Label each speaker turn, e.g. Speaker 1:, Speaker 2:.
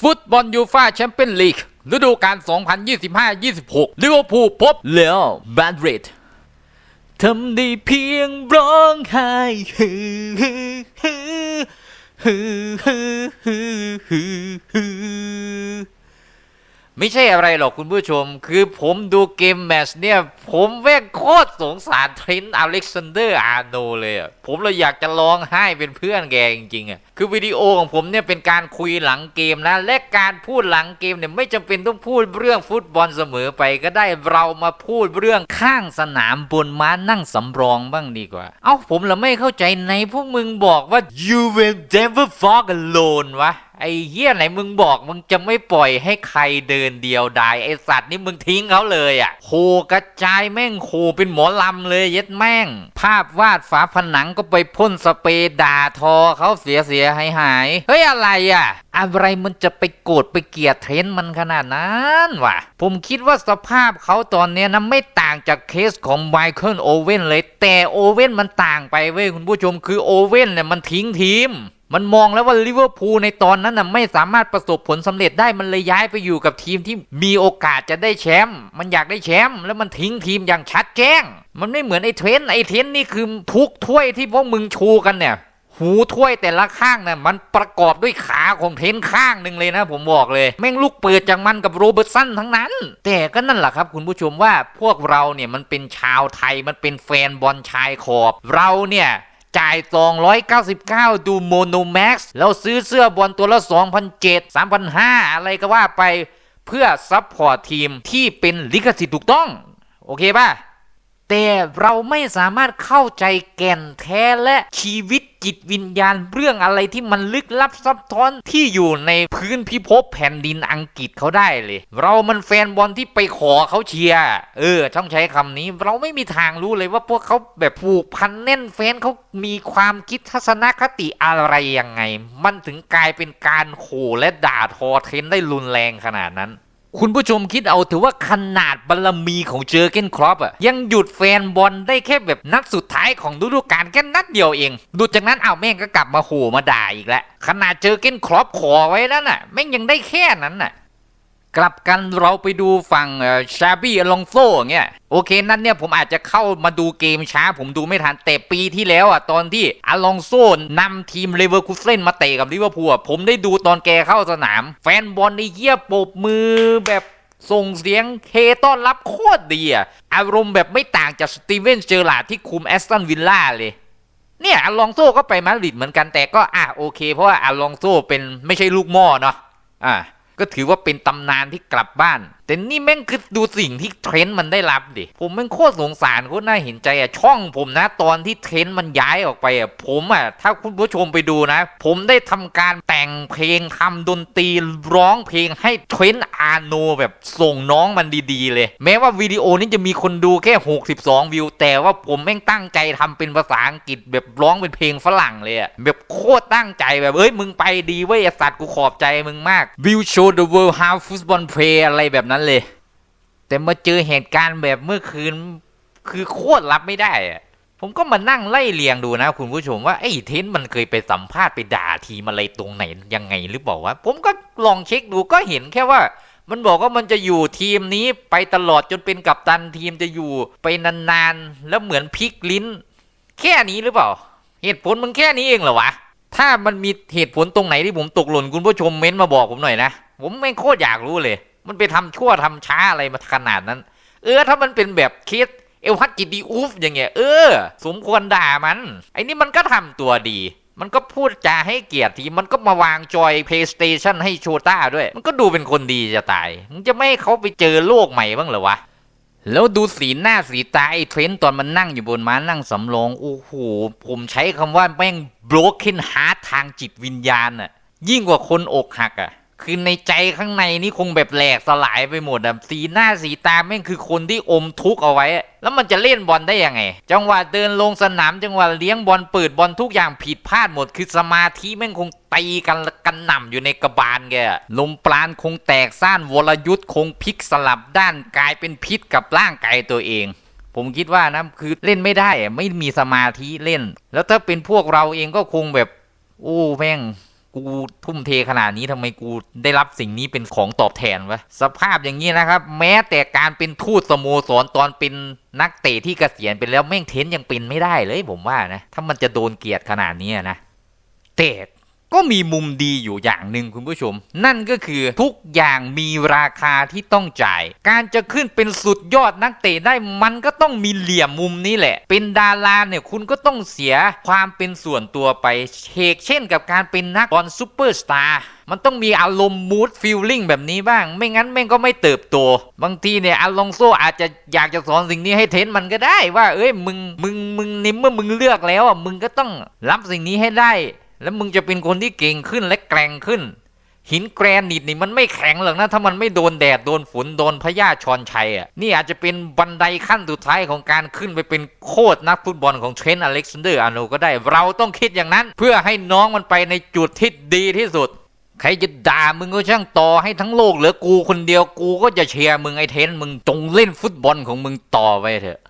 Speaker 1: ฟุตบอลยูฟ่าแชมเปี้ยนลีกฤดูกาล 2025-26 ลิเวอร์พูลพบเรอัลมาดริดทำได้เพียงร้องไห้ฮือฮือฮือฮือฮือฮือ ไม่ใช่อะไรหรอกคุณผู้ชม คือผมดูเกมแมชเนี่ย ผมแม่งโคตรสงสารเทรนต์อเล็กซานเดอร์อาร์โนเลยอะผมเลยอยากจะร้องไห้เป็นเพื่อนแกจริงๆอะ คือวิดีโอของผมเนี่ยเป็นการคุยหลังเกมนะ และการพูดหลังเกมเนี่ยไม่จำเป็นต้องพูดเรื่องฟุตบอลเสมอไปก็ได้เรามาพูดเรื่องข้างสนามบนม้านั่งสำรองบ้างดีกว่า เอ้าผมละไม่เข้าใจในพวกมึงบอกว่า you will never walk alone วะ ไอ้เหี้ยไหนมึงบอกมึงจะไม่ปล่อยให้ใครเดินเดียวดายไอสัตว์นี่มึงทิ้งเขาเลยอะโคกระจายแม่งโคเป็นหมอลำเลยเย็ดแม่ง ภาพวาดฝาผนังก็ไปพ่นสเปรย์ด่าทอเขาเสียเสียหายหายเฮ้ยอะไรอะอะไรมันจะไปโกรธไปเกลียดเทรนด์มันขนาดนั้นวะผมคิดว่าสภาพเขาตอนเนี้ยนะไม่ต่างจากเคสของไมเคิลโอเว่นเลย แต่โอเว่นมันต่างไปเว้ยคุณผู้ชมคือโอเว่นเนี่ยมันทิ้งทีม มันมองแล้วว่าลิเวอร์พูลในตอนนั้นน่ะไม่สามารถประสบผลสำเร็จได้มันเลยย้ายไปอยู่กับทีมที่มีโอกาสจะได้แชมป์มันอยากได้แชมป์แล้วมันทิ้งทีมอย่างชัดแจ้ง มันไม่เหมือนไอ้เทรนต์ไอ้เทรนต์นี่คือทุกถ้วยที่พวกมึงชูกันเนี่ย หูถ้วยแต่ละข้างน่ะมันประกอบด้วยขาของเทนข้างหนึ่งเลยนะ ผมบอกเลย แม่งลูกเปิดจากมันกับโรเบิร์ตสันทั้งนั้น แต่ก็นั่นแหละครับ คุณผู้ชมว่าพวกเราเนี่ยมันเป็นชาวไทยมันเป็นแฟนบอลชายขอบ เราเนี่ย จ่าย 299 ดูโมโนแม็กซ์แล้วซื้อเสื้อบอลตัวละ 2,007 3,500 อะไรก็ว่าไปเพื่อซัพพอร์ตทีมที่เป็นลิขสิทธิ์ถูกต้อง โอเคป่ะ แต่เราไม่สามารถเข้าใจแก่นแท้และชีวิตจิตวิญญาณเรื่องอะไรที่มันลึกลับซับซ้อนที่อยู่ในพื้นพิภพแผ่นดินอังกฤษเขาได้เลย เรามันแฟนบอลที่ไปขอเขาเชียร์เออต้องใช้คำนี้ เราไม่มีทางรู้เลยว่าพวกเขาแบบผูกพันแน่นแฟนเขามีความคิดทัศนคติอะไรยังไง มันถึงกลายเป็นการขู่และด่าทอเทนได้รุนแรงขนาดนั้น คุณผู้ชมคิดเอาถือว่าขนาดบารรมีของเจอเกนครอปอะยังหยุดแฟนบอลได้แค่แบบนัดสุดท้ายของฤดูกาลแค่นัดเดียวเองดูจากนั้นเอาแม่งก็กลับมาโหมาด่าอีกแล้วขนาดเจอเกนครอปขอไว้แล้วน่ะแม่งยังได้แค่นั้นน่ะ กลับกันเราไปดูฝั่งชาบี้อลองโซ่เงี้ยโอเคนั่นเนี่ยผมอาจจะเข้ามาดูเกมช้า ผมดูไม่ทันแต่ปีที่แล้วอะตอนที่อลองโซนำทีมเลเวอร์คูเซนมาเตะกับลิเวอร์พูลผมได้ดูตอนแกเข้าสนาม แฟนบอลในเยี่ยปรบมือแบบส่งเสียงเคต้อนรับโคตรดีอะอารมณ์แบบไม่ต่างจากสตีเวนเจอร์ลาที่คุมแอสตันวิลล่าเลยเนี่ยอลองโซ่ก็ไปมาดริดเหมือนกันแต่ก็อะโอเค เพราะว่าอลองโซเป็นไม่ใช่ลูกหม้อเนาะอะ ก็ถือว่าเป็นตำนานที่กลับบ้าน แต่นี่แม่งคือดูสิ่งที่เทรนต์มันได้รับดิ ผมแม่งโคตรสงสารโคตรน่าเห็นใจอะช่องผมนะตอนที่เทรนต์มันย้ายออกไปอะผมอะถ้าคุณผู้ชมไปดูนะ ผมได้ทำการแต่งเพลงทำดนตรีร้องเพลงให้เทรนต์อาโนแบบส่งน้องมันดีๆ เลย แม้ว่าวิดีโอนี้จะมีคนดูแค่ 62 วิว แต่ว่าผมแม่งตั้งใจทำเป็นภาษาอังกฤษแบบร้องเป็นเพลงฝรั่งเลยอะแบบโคตรตั้งใจแบบเอ้ยมึงไปดีเว้ยสัตว์กูขอบใจมึงมาก Will show the world how football play อะไรแบบนั้นเลย แต่มาเจอเหตุการณ์แบบเมื่อคืน คือโคตรรับไม่ได้อะผมก็มานั่งไล่เลียงดูนะ คุณผู้ชมว่าไอ้เทนมันเคยไปสัมภาษณ์ไปด่าทีมอะไรตรงไหนยังไงหรือเปล่าวะผมก็ลองเช็คดูก็เห็นแค่ว่า มันบอกว่ามันจะอยู่ทีมนี้ไปตลอดจนเป็นกัปตันทีมจะอยู่ไปนานๆแล้วเหมือนพลิกลิ้น แค่นี้หรือเปล่า เหตุผลมันแค่นี้เองเหรอวะถ้ามันมีเหตุผลตรงไหนที่ผมตกหล่นคุณผู้ชมเม้นมาบอกผมหน่อยนะผมไม่โคตรอยากรู้เลย มันไปทำชั่วทำช้าอะไรมาขนาดนั้น เออ ถ้ามันเป็นแบบเคสเอลฮัตจิตดีอูฟอย่างเงี้ย เออ สมควรด่ามัน ไอ้นี่มันก็ทำตัวดี มันก็พูดจาให้เกียรติทีมันก็มาวางจอย PlayStation ให้โชต้าด้วย มันก็ดูเป็นคนดีจะตาย มึงจะไม่ให้เขาไปเจอโลกใหม่บ้างเหรอวะ แล้วดูสีหน้าสีตาไอ้เทรนต์ตอนมันนั่งอยู่บนม้านั่งสำรอง โอ้โห ผมใช้คำว่าแม่ง broken heart ทางจิตวิญญาณอะยิ่งกว่าคนอกหักอะ คือในใจข้างในนี่คงแบบแหลกสลายไปหมดอะสีหน้าสีตาแม่งคือคนที่อมทุกข์เอาไว้ แล้วมันจะเล่นบอลได้ยังไง จังหวะเดินลงสนามจังหวะเลี้ยงบอลเปิดบอลทุกอย่างผิดพลาดหมด คือสมาธิแม่งคงตีกันกันหน่ำอยู่ในกระบาลแกลมปราณคงแตกซ่านวรยุทธ์คงพลิกสลับด้านกลายเป็นพิษกับร่างกายตัวเองผมคิดว่านะคือเล่นไม่ได้ไม่มีสมาธิเล่น แล้วถ้าเป็นพวกเราเองก็คงแบบ โอ้แม่ง กูทุ่มเทขนาดนี้ทำไมกูได้รับสิ่งนี้เป็นของตอบแทนวะสภาพอย่างนี้นะครับ แม้แต่การเป็นทูตสโมสรตอนเป็นนักเตะที่เกษียณไปแล้วแม่งเทนยังเป็นไม่ได้เลยผมว่านะถ้ามันจะโดนเกลียดขนาดนี้นะแต่ ก็มีมุมดีอยู่อย่างหนึ่งคุณผู้ชม นั่นก็คือทุกอย่างมีราคาที่ต้องจ่าย การจะขึ้นเป็นสุดยอดนักเตะได้มันก็ต้องมีเหลี่ยมมุมนี้แหละ เป็นดาราเนี่ยคุณก็ต้องเสียความเป็นส่วนตัวไปเชกเช่นกับการเป็นนักบอลซูเปอร์สตาร์มันต้องมีอารมณ์มูดฟีลลิ่งแบบนี้บ้าง ไม่งั้นแม่งก็ไม่เติบโต บางทีเนี่ยอลองโซอาจจะอยากจะสอนสิ่งนี้ให้เทนมันก็ได้ว่า เอ้ยมึงมึงมึงนิมเมื่อมึงเลือกแล้วอะมึงก็ต้องรับสิ่งนี้ให้ได้ แล้วมึงจะเป็นคนที่เก่งขึ้นและแกร่งขึ้น หินแกรนิตนี่มันไม่แข็งหรอกนะ ถ้ามันไม่โดนแดดโดนฝนโดนพญาชอนชัยอะนี่อาจจะเป็นบันไดขั้นสุดท้ายของการขึ้นไปเป็นโคตรนักฟุตบอลของเทรนต์อเล็กซานเดอร์อาร์โนก็ได้ เราต้องคิดอย่างนั้น เพื่อให้น้องมันไปในจุดที่ดีที่สุดใครจะด่ามึงก็ช่างต่อให้ทั้งโลกเหลือกูคนเดียวกูก็จะเชียร์มึงไอเทนมึงจงเล่นฟุตบอลของมึงต่อไปเถอะ